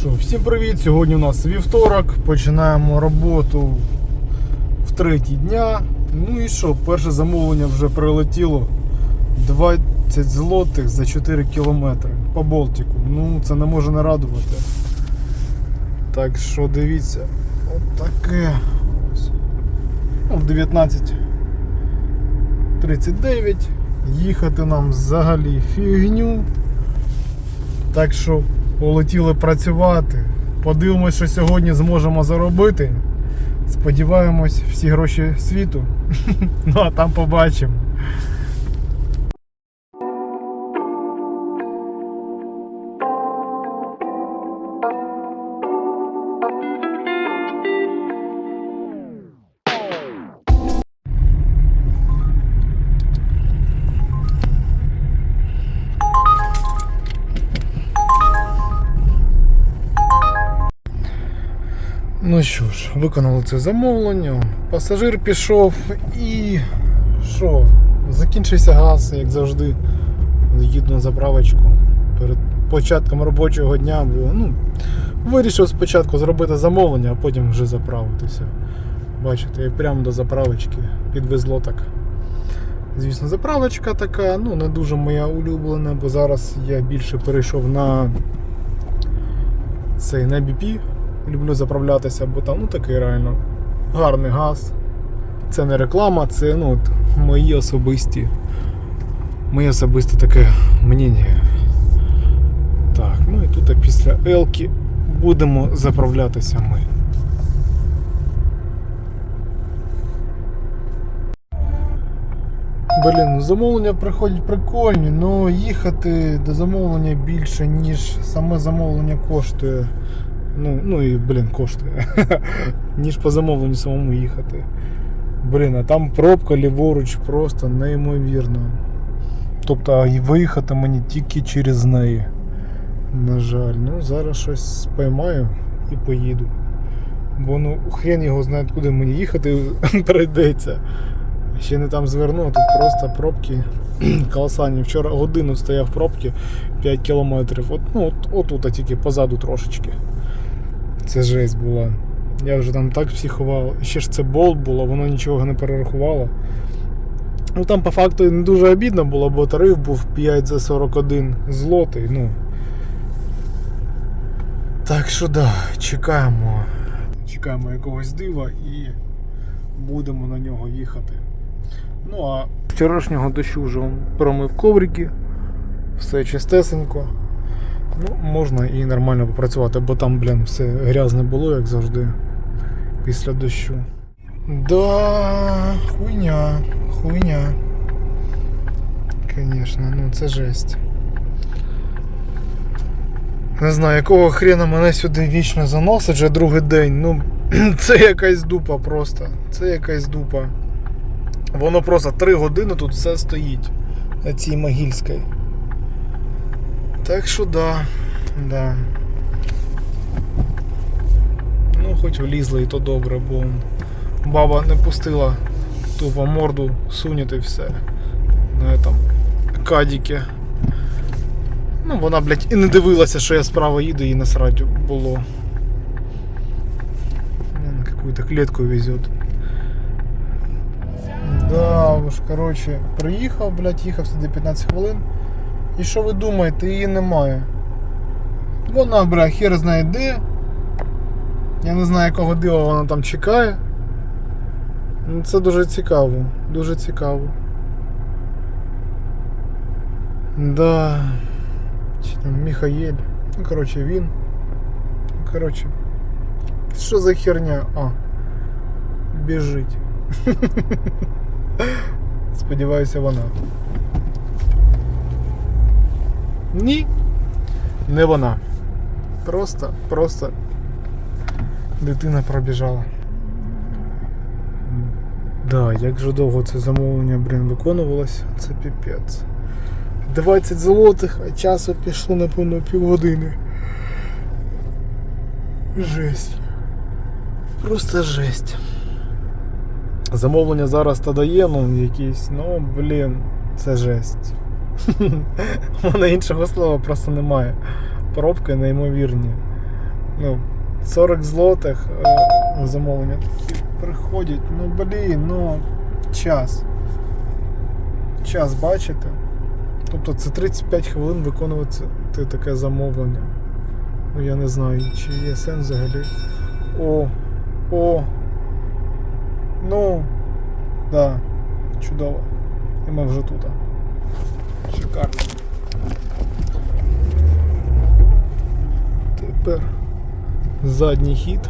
Що, всім привіт! Сьогодні у нас вівторок. Починаємо роботу в третій дня. Ну і що, перше замовлення вже прилетіло 20 злотих за 4 кілометри по Болтику. Ну, це не може не радувати. Так що дивіться, от Ну, 19.39. Їхати нам взагалі фігню. Так що полетіли працювати. Подивимось, що сьогодні зможемо заробити. Сподіваємось, всі гроші світу. Ну а там побачимо. Ну що ж, виконали це замовлення. Пасажир пішов і що? Закінчився газ, як завжди. Їду на заправочку. Перед початком робочого дня. Ну, вирішив спочатку зробити замовлення, а потім вже заправитися. Бачите, прямо до заправочки підвезло так. Звісно, заправочка така, ну не дуже моя улюблена, бо зараз я більше перейшов на цей на BP. Люблю заправлятися, бо там ну такий реально гарний газ. Це не реклама, це ну, мої особисті. Моє особисте таке мнення. Так, ну і тут після Елки будемо заправлятися ми. Блін, замовлення приходять прикольні, але їхати до замовлення більше, ніж саме замовлення коштує. Ну, ну і, блін, коштує. ніж по замовленню самому їхати. Блін, а там пробка ліворуч просто неймовірно. Тобто виїхати мені тільки через неї. На жаль, ну зараз щось спіймаю і поїду. Бо ну хрен його знає, куди мені їхати прийдеться. Ще не там зверну, а тут просто пробки колосальні. Вчора годину стояв в пробці 5 кілометрів. От, ну, от, отут, тільки позаду трошечки. Це жесть була. Я вже там так психував. Ще ж це болт було, воно нічого не перерахувало. Ну там по факту не дуже обідно було, бо тариф був 5 за 41 злотий. Ну. Так що да, чекаємо. Чекаємо якогось дива і будемо на нього їхати. Ну а вчорашнього дощу вже промив коврики, все чистесенько. Ну, можна і нормально попрацювати, бо там, блін, все грязне було, як завжди, після дощу. Да, хуйня, хуйня. Звісно, ну це жесть. Не знаю, якого хрена мене сюди вічно заносить вже другий день. Ну, це якась дупа просто. Це якась дупа. Воно просто 3 години тут все стоїть на цій могильській. Так що да, да. Ну, хоч влізли і то добре, бо баба не пустила тупо морду сунути все на этом кадіки. Ну, вона, блядь, і не дивилася, що я справа їду, і насрать було. Какую-то клетку везет. Да, уж, короче, приїхав, блядь, їхав сюди 15 хвилин. І що ви думаєте, її немає. Вона, бля, хер знає де. Я не знаю, якого дива вона там чекає. Ну, Це дуже цікаво. Дуже цікаво. Да. Чи там Міхаєль. Ну, коротше, він. Коротше. Що за херня? А. Біжить. Сподіваюся, вона. Ні. Не вона. Просто, просто дитина пробіжала. Да, як же довго це замовлення, блін, виконувалося, це піпець. 20 злотих, а часу пішло, напевно, півгодини. Жесть. Просто жесть. Замовлення зараз та дає, ну якісь, ну блін, це жесть. У мене іншого слова просто немає. Пробки неймовірні. Ну, 40 злотих е, замовлення такі приходять. Ну блін, ну час. Час бачите? Тобто це 35 хвилин виконувати таке замовлення. Ну я не знаю, чи є сенс взагалі. О, о. Ну, да, чудово. І ми вже тут. Шикарно. Тепер задній хід.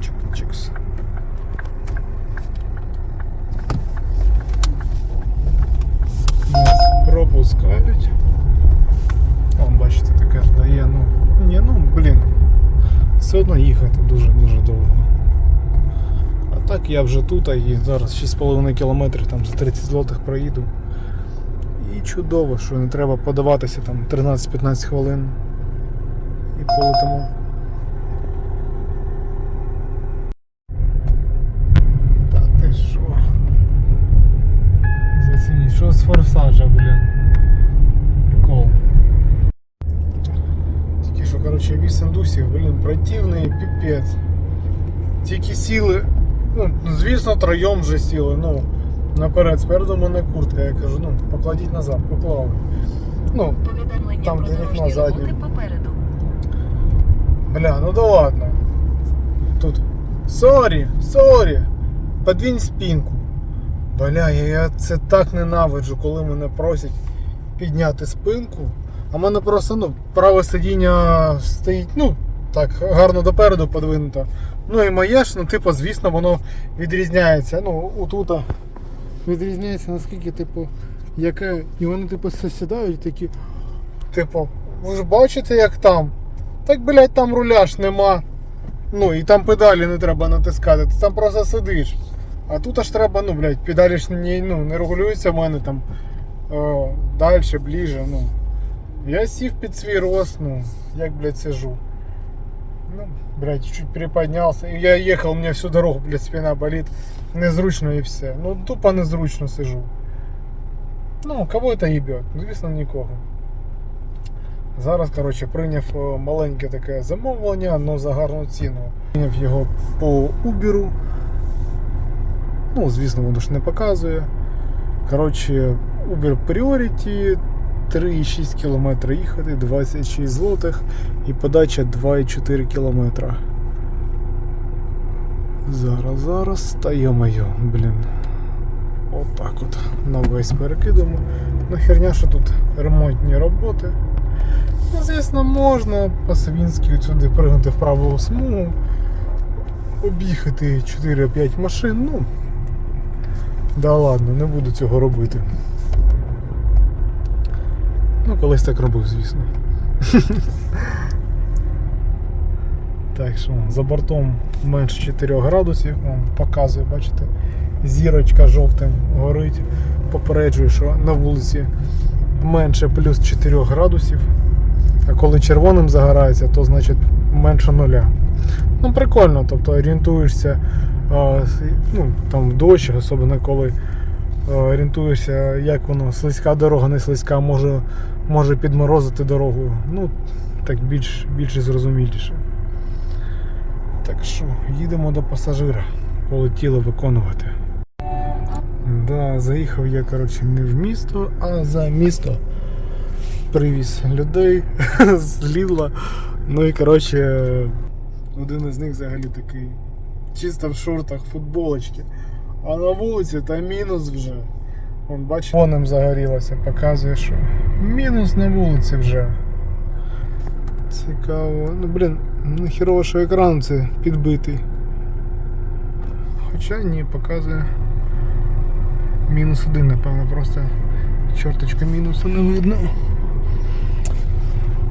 Чик-чикс. Нас пропускають. О, бачите, таке ж дає, ну. Ні, ну, блін. Все одно їхати дуже-дуже довго. А я вже тут і зараз 6,5 км там за 30 злотих проїду. І чудово, що не треба подаватися там 13-15 хвилин. І полетимо. Та ти що? Зацініть, що з форсажа, блін. Прикол. Тільки що, коротше, віз індусів, блін, противний піпець. Тільки сіли, ну, звісно, троєм вже сіли, ну, наперед, спереду в мене куртка, я кажу, ну, покладіть назад, поклали. Ну, Повідомлення Там, про де вікно дорожні заднє. роботи попереду. бля, ну да ладно. Тут, сорі, сорі, подвінь спинку. Бля, я, я це так ненавиджу, коли мене просять підняти спинку. А в мене просто ну, праве сидіння стоїть, ну, так, гарно допереду подвинуто. Ну і моє ж, ну, типу, звісно, воно відрізняється. Ну, отут відрізняється наскільки, типу, яке. І вони, типу, сосідають такі. Типу, ви ж бачите, як там? Так, блядь, там руля ж нема. Ну і там педалі не треба натискати, ти там просто сидиш. А тут аж треба, ну, блядь, педалі ж не, ну, не регулюються в мене там о, далі, ближче, ну. Я сів під свій рост, ну, як, блядь, сижу. Ну, блядь, чуть приподнялся. Я ехал, у меня всю дорогу, блядь, спина болит. Незручно и все. Ну, тупо незручно сижу. Ну, кого это ебет? Звісно, нікого. Зараз, коротше, прийняв е, маленьке таке замовлення, але за гарну ціну. Прийняв його по Uber. Ну, звісно, воно ж не показує. Коротше, Uber Priority 3,6 км їхати, 26 злотих і подача 2,4 км. Зараз, зараз, та йо-моє, блін. Отак от, на весь перекидемо. Ну херня, що тут ремонтні роботи. Ну, звісно, можна по-свінськи сюди пригнути в праву смугу, об'їхати 4-5 машин, ну. Да ладно, не буду цього робити. Колись так робив, звісно. Так що за бортом менше 4 градусів, показує, бачите, зірочка жовтим горить, попереджує, що на вулиці менше плюс 4 градусів. А коли червоним загорається, то значить менше нуля. Ну, прикольно, тобто орієнтуєшся ну, там в дощ, особливо коли орієнтуєшся, як воно, слизька дорога, не слизька, може, може підморозити дорогу. Ну, так більш, більш зрозуміліше. Так що, їдемо до пасажира. Полетіли виконувати. Да, заїхав я, коротше, не в місто, а за місто. Привіз людей з Лідла. Ну і коротше, один із них взагалі такий. Чисто в шортах, футболочки. А на вулиці та мінус вже. Вон, бачите, воним загорілося, показує, що мінус на вулиці вже. Цікаво. Ну блін, ну хірово, що екран це підбитий. Хоча ні, показує. Мінус один, напевно, просто чорточка мінусу не видно.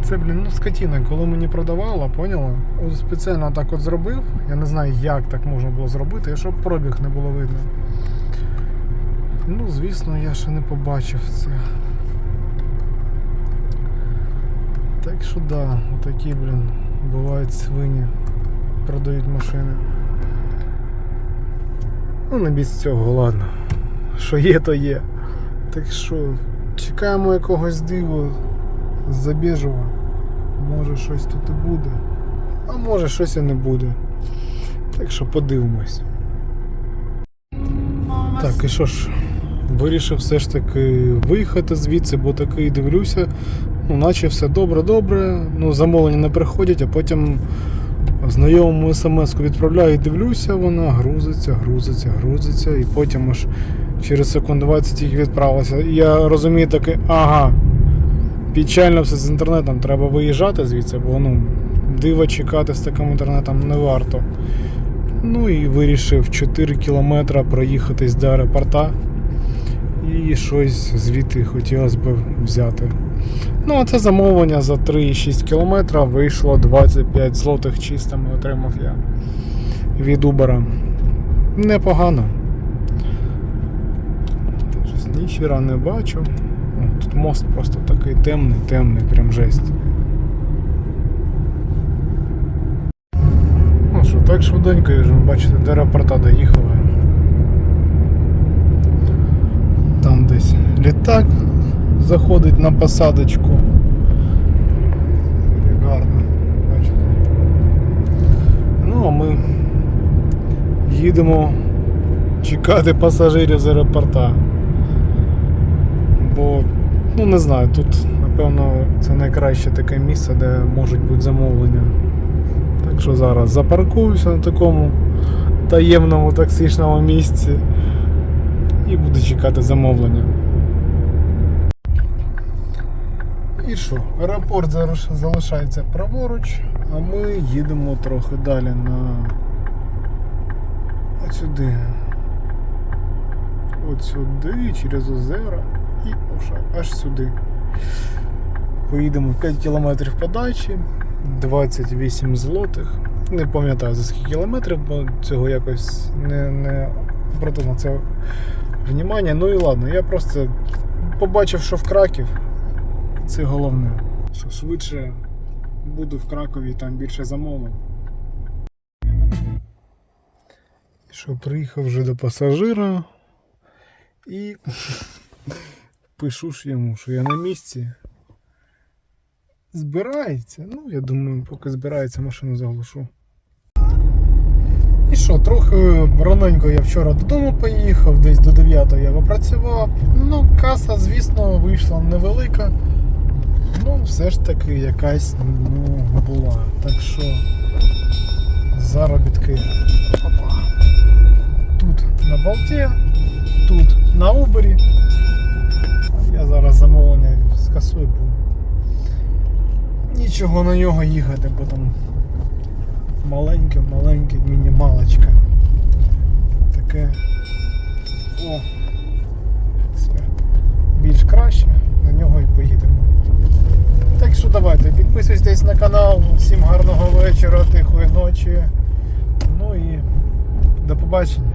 Це, блін, ну скотіна, коли мені продавала, поняла? От спеціально так от зробив. Я не знаю, як так можна було зробити, щоб пробіг не було видно. Ну, звісно, я ще не побачив це. Так що да, отакі, блін, бувають свині. Продають машини. Ну, не без цього, ладно. Що є, то є. Так що, чекаємо якогось диву. з Забєжова. Може щось тут і буде. А може щось і не буде. Так що подивимось. Так, і що ж, вирішив все ж таки виїхати звідси, бо такий дивлюся. Ну, наче все добре-добре. Ну, замовлення не приходять, а потім знайомому смс-ку відправляю і дивлюся, вона грузиться, грузиться, грузиться, і потім аж через секунд 20 тільки відправилася. І я розумію таки, ага, печально все з інтернетом, треба виїжджати звідси, бо ну, диво чекати з таким інтернетом не варто. Ну і вирішив 4 кілометри проїхатись до аеропорта. І щось звідти хотілося б взяти. Ну, а це замовлення за 3,6 км вийшло 25 злотих чистими отримав я від Uber. Непогано. Щось ніхіра не бачу. Тут мост просто такий темний, темний, прям жесть. Ну що, так швиденько вже бачите, до аеропорта доїхали. Десь літак заходить на посадочку. Гарно, бачите. Ну, а ми їдемо чекати пасажирів з аеропорта. Бо, ну не знаю, тут, напевно, це найкраще таке місце, де можуть бути замовлення. Так що зараз запаркуюся на такому таємному таксичному місці і буду чекати замовлення. І що? Аеропорт зараз залишається праворуч, а ми їдемо трохи далі на от сюди. От сюди, через озера і аж сюди. Поїдемо 5 кілометрів подачі, 28 злотих. Не пам'ятаю за скільки кілометрів, бо цього якось не, не обратив на це внимання. Ну і ладно, я просто побачив, що в Краків. Це головне. Що швидше буду в Кракові, там більше замовлень. Що приїхав вже до пасажира і пишу ж йому, що я на місці. Збирається. Ну, я думаю, поки збирається, машину заглушу. І що, трохи раненько я вчора додому поїхав, десь до 9 я попрацював. Ну, каса, звісно, вийшла невелика. Ну, все ж таки якась ну, була. Так що заробітки. Опа. Тут на болті, тут на Убері. Я зараз замовлення скасую, бо нічого на нього їхати, бо там маленьке, маленьке, мінімалочка. Таке. О, це більш краще, на нього і поїдемо. Так що давайте, підписуйтесь на канал. Всім гарного вечора, тихої ночі. Ну і до побачення.